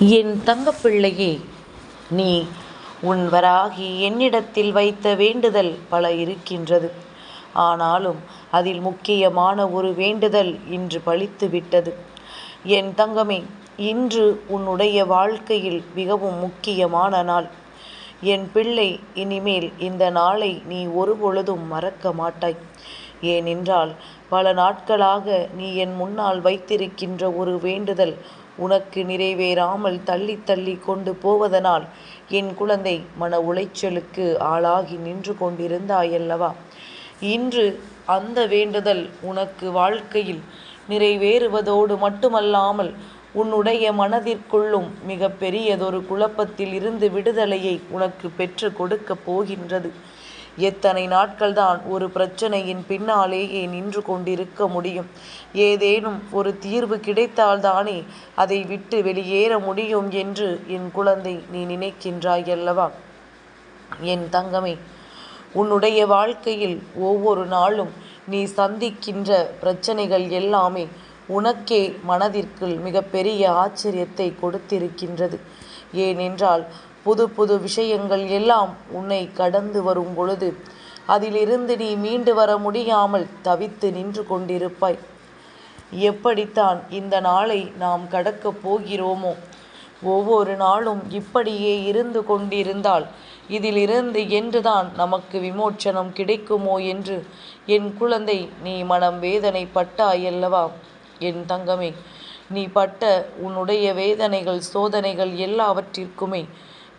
என் தங்கப்பிள்ளையே நீ உன் வராகி என்னிடத்தில் வைத்த வேண்டுதல் பல இருக்கின்றது. ஆனாலும் அதில் முக்கியமான ஒரு வேண்டுதல் இன்று பழித்து விட்டது. என் தங்கமே இன்று உன்னுடைய வாழ்க்கையில் மிகவும் முக்கியமான நாள். என் பிள்ளை இனிமேல் இந்த நாளை நீ ஒருபொழுதும் மறக்க மாட்டாய். ஏனென்றால் பல நாட்களாக நீ என் முன்னால் வைத்திருக்கின்ற ஒரு வேண்டுதல் உனக்கு நிறைவேறாமல் தள்ளி தள்ளி கொண்டு போவதனால் என் குழந்தை மன உளைச்சலுக்கு ஆளாகி நின்று கொண்டிருந்தாயல்லவா? இன்று அந்த வேண்டுதல் உனக்கு வாழ்க்கையில் நிறைவேறுவதோடு மட்டுமல்லாமல் உன்னுடைய மனதிற்குள்ளும் மிக பெரியதொரு குழப்பத்தில் இருந்து விடுதலையை உனக்கு பெற்று கொடுக்கப் போகின்றது. எத்தனை நாட்கள்தான் ஒரு பிரச்சனையின் பின்னாலேயே நின்று கொண்டிருக்க முடியும்? ஏதேனும் ஒரு தீர்வு கிடைத்தால்தானே அதை விட்டு வெளியேற முடியும் என்று என் குழந்தை நீ நினைக்கின்றாய் அல்லவா என் தங்கமே உன்னுடைய வாழ்க்கையில் ஒவ்வொரு நாளும் நீ சந்திக்கின்ற பிரச்சனைகள் எல்லாமே உனக்கே மனதிற்குள் மிகப்பெரிய ஆச்சரியத்தை கொடுத்திருக்கின்றது. ஏனென்றால் புது புது விஷயங்கள் எல்லாம் உன்னை கடந்து வரும் பொழுது அதிலிருந்து நீ மீண்டு வர முடியாமல் தவித்து நின்று கொண்டிருப்பாய். எப்படித்தான் இந்த நாளை நாம் கடக்கப் போகிறோமோ? ஒவ்வொரு நாளும் இப்படியே இருந்து கொண்டிருந்தால் இதிலிருந்து என்றுதான் நமக்கு விமோச்சனம் கிடைக்குமோ என்று என் குழந்தை நீ மனம் வேதனை பட்டாயல்லவா என் தங்கமே நீ பட்ட உன்னுடைய வேதனைகள் சோதனைகள் எல்லாவற்றிற்குமே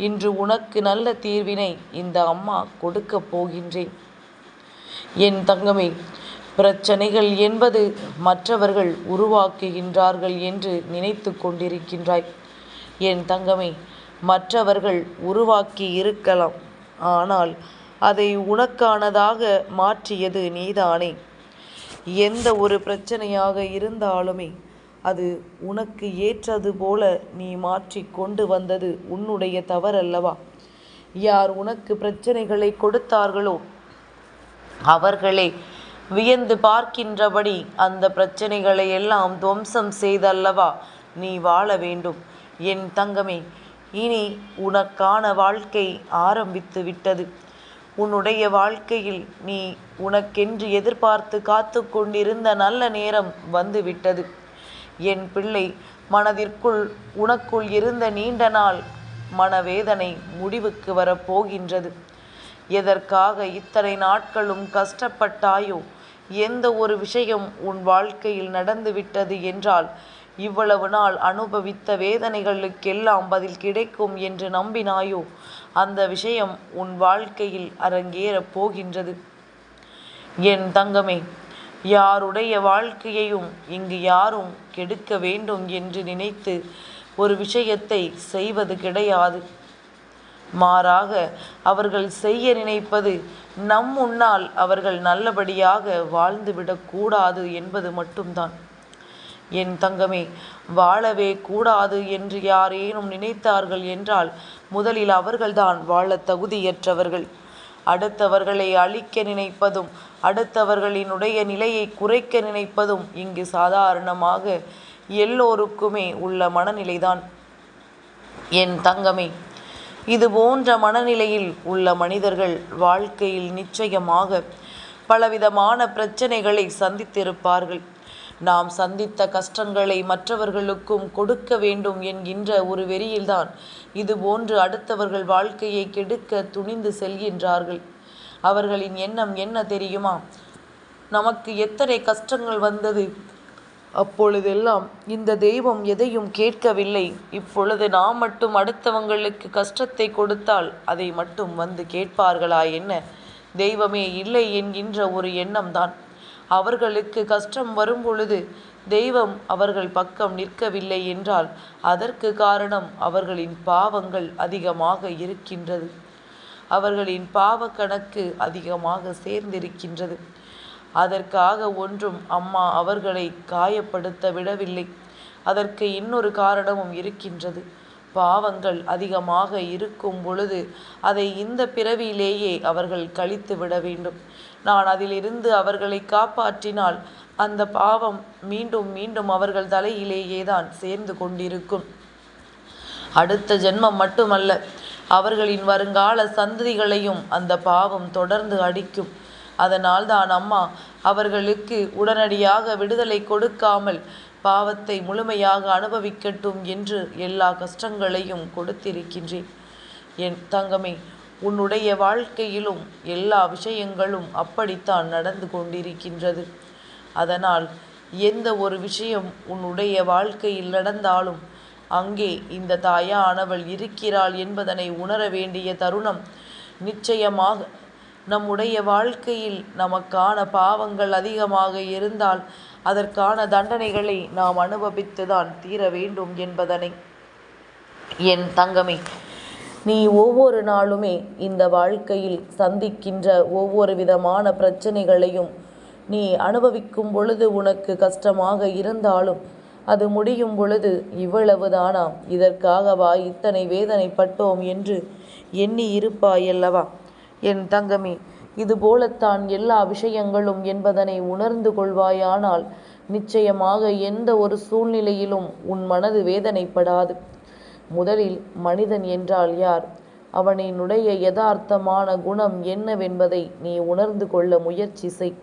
இன்று உனக்கு நல்ல தீர்வினை இந்த அம்மா கொடுக்கப் போகின்றேன். என் தங்கமே பிரச்சனைகள் என்பது மற்றவர்கள் உருவாக்குகின்றார்கள் என்று நினைத்து கொண்டிருக்கின்றாய். என் தங்கமே மற்றவர்கள் உருவாக்கி இருக்கலாம் ஆனால் அதை உனக்கானதாக மாற்றியது நீதானே. எந்த ஒரு பிரச்சனையாக இருந்தாலுமே அது உனக்கு ஏற்றது போல நீ மாற்றி கொண்டு வந்தது உன்னுடைய தவறல்லவா? யார் உனக்கு பிரச்சனைகளை கொடுத்தார்களோ அவர்களே வியந்து பார்க்கின்றபடி அந்த பிரச்சனைகளை எல்லாம் துவம்சம் செய்தல்லவா நீ வாழ வேண்டும்? என் தங்கமே இனி உனக்கான வாழ்க்கை ஆரம்பித்து விட்டது. உன்னுடைய வாழ்க்கையில் நீ உனக்கென்று எதிர்பார்த்து காத்து கொண்டிருந்த நல்ல நேரம் வந்துவிட்டது என் பிள்ளை மனதிற்குள் உனக்குள் இருந்த நீண்ட நாள் மனவேதனை முடிவுக்கு வரப்போகின்றது எதற்காக இத்தனை நாட்களும் கஷ்டப்பட்டாயோ? எந்த ஒரு விஷயம் உன் வாழ்க்கையில் நடந்துவிட்டது என்றால் இவ்வளவு நாள் அனுபவித்த வேதனைகளுக்கெல்லாம் பதில் கிடைக்கும் என்று நம்பினாயோ? அந்த விஷயம் உன் வாழ்க்கையில் அரங்கேறப் போகின்றது. என் தங்கமே யாருடைய வாழ்க்கையையும் இங்கு யாரும் கெடுக்க வேண்டும் என்று நினைத்து ஒரு விஷயத்தை செய்வது கிடையாது. மாறாக அவர்கள் செய்ய நினைப்பது நம் முன்னால் அவர்கள் நல்லபடியாக வாழ்ந்துவிடக்கூடாது என்பது மட்டும்தான். என் தங்கமே வாழவே கூடாது என்று யாரேனும் நினைத்தார்கள் என்றால் முதலில் அவர்கள்தான் வாழ தகுதியற்றவர்கள். அடுத்தவர்களை அழிக்க நினைப்பதும் அடுத்தவர்களினுடைய நிலையை குறைக்க நினைப்பதும் இங்கு சாதாரணமாக எல்லோருக்குமே உள்ள மனநிலைதான். என் தங்கமே இது போன்ற மனநிலையில் உள்ள மனிதர்கள் வாழ்க்கையில் நிச்சயமாக பலவிதமான பிரச்சனைகளை சந்தித்திருப்பார்கள். நாம் சந்தித்த கஷ்டங்களை மற்றவர்களுக்கும் கொடுக்க வேண்டும் என்கின்ற ஒரு வெறியில்தான் இது போன்று அடுத்தவர்கள் வாழ்க்கையை கெடுக்க துணிந்து செல்கின்றார்கள். அவர்களின் எண்ணம் என்ன தெரியுமா? நமக்கு எத்தனை கஷ்டங்கள் வந்தது? அப்பொழுதெல்லாம் இந்த தெய்வம் எதையும் கேட்கவில்லை. இப்பொழுது நாம் மட்டும் அடுத்தவங்களுக்கு கஷ்டத்தை கொடுத்தால் அதை மட்டும் வந்து கேட்பார்களா என்ன? தெய்வமே இல்லை என்கின்ற ஒரு எண்ணம்தான். அவர்களுக்கு கஷ்டம் வரும் பொழுது தெய்வம் அவர்கள் பக்கம் நிற்கவில்லை என்றால் அதற்கு காரணம் அவர்களின் பாவங்கள் அதிகமாக இருக்கின்றது. அவர்களின் பாவ கணக்கு அதிகமாக சேர்ந்திருக்கின்றது. அதற்காக ஒன்றும் அம்மா அவர்களை காயப்படுத்த விடவில்லை. அதற்கு இன்னொரு காரணமும் இருக்கின்றது. பாவங்கள் அதிகமாக இருக்கும் பொழுது அதை இந்த பிறவியிலேயே அவர்கள் கழித்து விட வேண்டும். நான் அதிலிருந்து அவர்களை காப்பாற்றினால் அந்த பாவம் மீண்டும் மீண்டும் அவர்கள் தலையிலேயே தான் சேர்ந்து கொண்டிருக்கும். அடுத்த ஜென்மம் மட்டுமல்ல அவர்களின் வருங்கால சந்ததிகளையும் அந்த பாவம் தொடர்ந்து அடிக்கும். அதனால் தான் அம்மா அவர்களுக்கு உடனடியாக விடுதலை கொடுக்காமல் பாவத்தை முழுமையாக அனுபவிக்கட்டும் என்று எல்லா கஷ்டங்களையும் கொடுத்திருக்கின்றேன். என் தங்கமே உன்னுடைய வாழ்க்கையிலும் எல்லா விஷயங்களும் அப்படித்தான் நடந்து கொண்டிருக்கின்றது. அதனால் எந்த ஒரு விஷயம் உன்னுடைய வாழ்க்கையில் நடந்தாலும் அங்கே இந்த தாயானவள் இருக்கிறாள் என்பதனை உணர வேண்டிய தருணம் நிச்சயமாக நம்முடைய வாழ்க்கையில் நமக்கான பாவங்கள் அதிகமாக இருந்தால் அதற்கான தண்டனைகளை நாம் அனுபவித்துதான் தீர வேண்டும் என்பதனை என் தங்கமே. நீ ஒவ்வொரு நாளுமே இந்த வாழ்க்கையில் சந்திக்கின்ற ஒவ்வொரு விதமான பிரச்சனைகளையும் நீ அனுபவிக்கும் பொழுது உனக்கு கஷ்டமாக இருந்தாலும் அது முடியும் பொழுது இவ்வளவுதானா? இதற்காகவா இத்தனை வேதனைப்பட்டோம் என்று எண்ணி இருப்பாயல்லவா? என் தங்கமே இது போலத்தான் எல்லா விஷயங்களும் என்பதனை உணர்ந்து கொள்வாயானால் நிச்சயமாக எந்த ஒரு சூழ்நிலையிலும் உன் மனது வேதனைப்படாது. முதலில் மனிதன் என்றால் யார்? அவனினுடைய யதார்த்தமான குணம் என்னவென்பதை நீ உணர்ந்து கொள்ள முயற்சி செய்.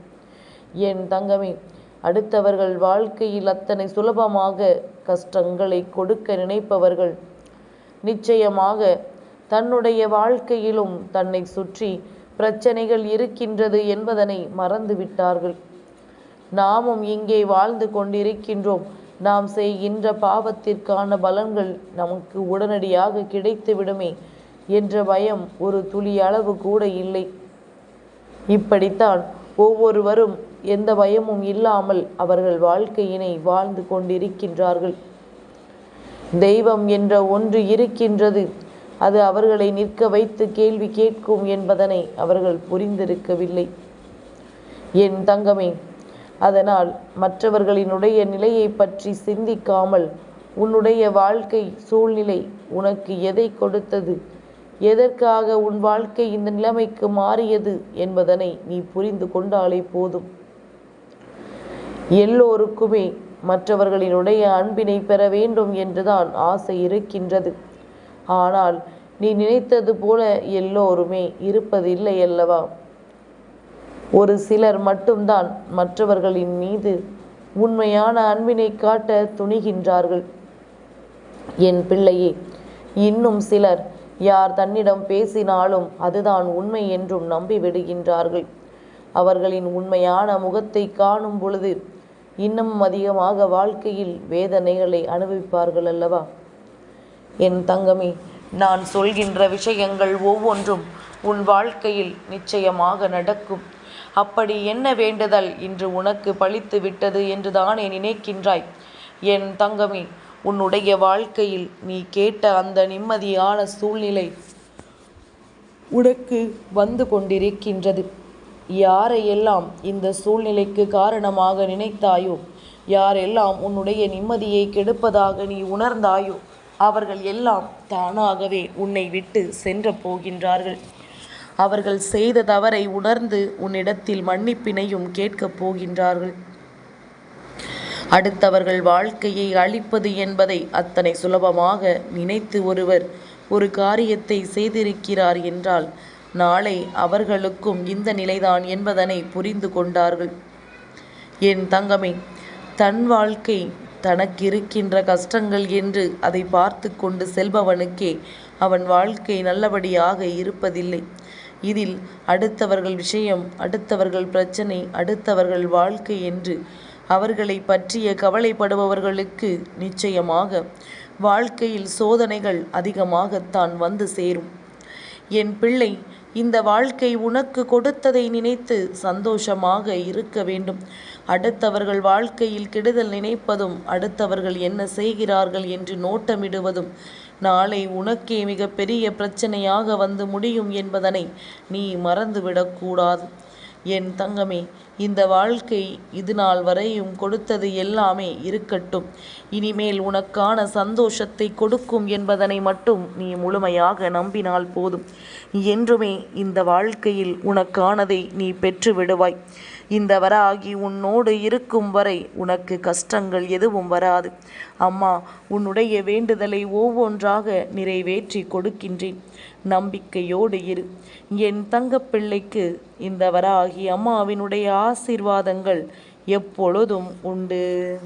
என் தங்கமே அடுத்தவர்கள் வாழ்க்கையில் அத்தனை சுலபமாக கஷ்டங்களை கொடுக்க நினைப்பவர்கள் நிச்சயமாக தன்னுடைய வாழ்க்கையிலும் தன்னை சுற்றி பிரச்சனைகள் இருக்கின்றது என்பதனை மறந்துவிட்டார்கள். நாமும் இங்கே வாழ்ந்து கொண்டிருக்கின்றோம். நாம் செய்கின்ற பாவத்திற்கான பலன்கள் நமக்கு உடனடியாக கிடைத்துவிடுமே என்ற பயம் ஒரு துளி அளவு கூட இல்லை. இப்படித்தான் ஒவ்வொருவரும் எந்த பயமும் இல்லாமல் அவர்கள் வாழ்க்கையினை வாழ்ந்து கொண்டிருக்கின்றார்கள். தெய்வம் என்ற ஒன்று இருக்கின்றது. அது அவர்களை நிற்க வைத்து கேள்வி கேட்கும் என்பதனை அவர்கள் புரிந்திருக்கவில்லை. என் தங்கமே அதனால் மற்றவர்களினுடைய நிலையை பற்றி சிந்திக்காமல் உன்னுடைய வாழ்க்கை சூழ்நிலை உனக்கு எதை கொடுத்தது? எதற்காக உன் வாழ்க்கை இந்த நிலைமைக்கு மாறியது என்பதனை நீ புரிந்து கொண்டாலே போதும். எல்லோருக்குமே மற்றவர்களினுடைய அன்பினை பெற வேண்டும் என்றுதான் ஆசை இருக்கின்றது. ஆனால் நீ நினைத்தது போல எல்லோருமே இருப்பதில்லை அல்லவா? ஒரு சிலர் மட்டும்தான் மற்றவர்களின் மீது உண்மையான அன்பினை காட்ட துணிகின்றார்கள். என் பிள்ளையே இன்னும் சிலர் யார் தன்னிடம் பேசினாலும் அதுதான் உண்மை என்றும் நம்பிவிடுகின்றார்கள். அவர்களின் உண்மையான முகத்தை காணும் பொழுது இன்னும் அதிகமாக வாழ்க்கையில் வேதனைகளை அனுபவிப்பார்கள் அல்லவா? என் தங்கமே நான் சொல்கின்ற விஷயங்கள் ஒவ்வொன்றும் உன் வாழ்க்கையில் நிச்சயமாக நடக்கும். அப்படி என்ன வேண்டுதல் இன்று உனக்கு பழித்து விட்டது என்று தானே நினைக்கின்றாய்? என் தங்கமே உன்னுடைய வாழ்க்கையில் நீ கேட்ட அந்த நிம்மதியான சூழ்நிலை உனக்கு வந்து கொண்டிருக்கின்றது. யாரையெல்லாம் இந்த சூழ்நிலைக்கு காரணமாக நினைத்தாயோ யாரெல்லாம் உன்னுடைய நிம்மதியை கெடுப்பதாக நீ உணர்ந்தாயோ அவர்கள் எல்லாம் தானாகவே உன்னை விட்டு சென்று போகின்றார்கள். அவர்கள் செய்த தவறை உணர்ந்து உன்னிடத்தில் மன்னிப்பினையும் கேட்கப் போகின்றார்கள். அடுத்தவர்கள் வாழ்க்கையை அழிப்பது என்பதை அத்தனை சுலபமாக நினைத்து ஒருவர் ஒரு காரியத்தை செய்திருக்கிறார் என்றால் நாளை அவர்களுக்கும் இந்த நிலைதான் என்பதனை புரிந்து கொண்டார்கள். என் தங்கமே தன் வாழ்க்கை தனக்கு இருக்கின்ற கஷ்டங்கள் என்று அதை பார்த்து கொண்டு செல்பவனுக்கே அவன் வாழ்க்கை நல்லபடியாக இருப்பதில்லை. இதில் அடுத்தவர்கள் விஷயம் அடுத்தவர்கள் பிரச்சனை அடுத்தவர்கள் வாழ்க்கை என்று அவர்களை பற்றிய கவலைப்படுபவர்களுக்கு நிச்சயமாக வாழ்க்கையில் சோதனைகள் அதிகமாகத்தான் வந்து சேரும். என் பிள்ளை இந்த வாழ்க்கை உனக்கு கொடுத்ததை நினைத்து சந்தோஷமாக இருக்க வேண்டும். அடுத்தவர்கள் வாழ்க்கையில் கெடுதல் நினைப்பதும் அடுத்தவர்கள் என்ன செய்கிறார்கள் என்று நோட்டமிடுவதும் நாளை உனக்கே மிகப்பெரிய பிரச்சனையாக வந்து முடியும் என்பதனை நீ மறந்துவிடக்கூடாது. என் தங்கமே இந்த வாழ்க்கை இது நாள் வரையும் கொடுத்தது எல்லாமே இருக்கட்டும். இனிமேல் உனக்கான சந்தோஷத்தை கொடுக்கும் என்பதனை மட்டும் நீ முழுமையாக நம்பினால் போதும். என்றுமே இந்த வாழ்க்கையில் உனக்கானதை நீ பெற்று விடுவாய் இந்த வராகி உன்னோடு இருக்கும் வரை உனக்கு கஷ்டங்கள் எதுவும் வராது. அம்மா உன்னுடைய வேண்டுதலை ஒவ்வொன்றாக நிறைவேற்றி கொடுக்கின்றேன். நம்பிக்கையோடு இரு. என் தங்கப்பிள்ளைக்கு இந்த வராகி அம்மாவினுடைய ஆசீர்வாதங்கள் எப்பொழுதும் உண்டு.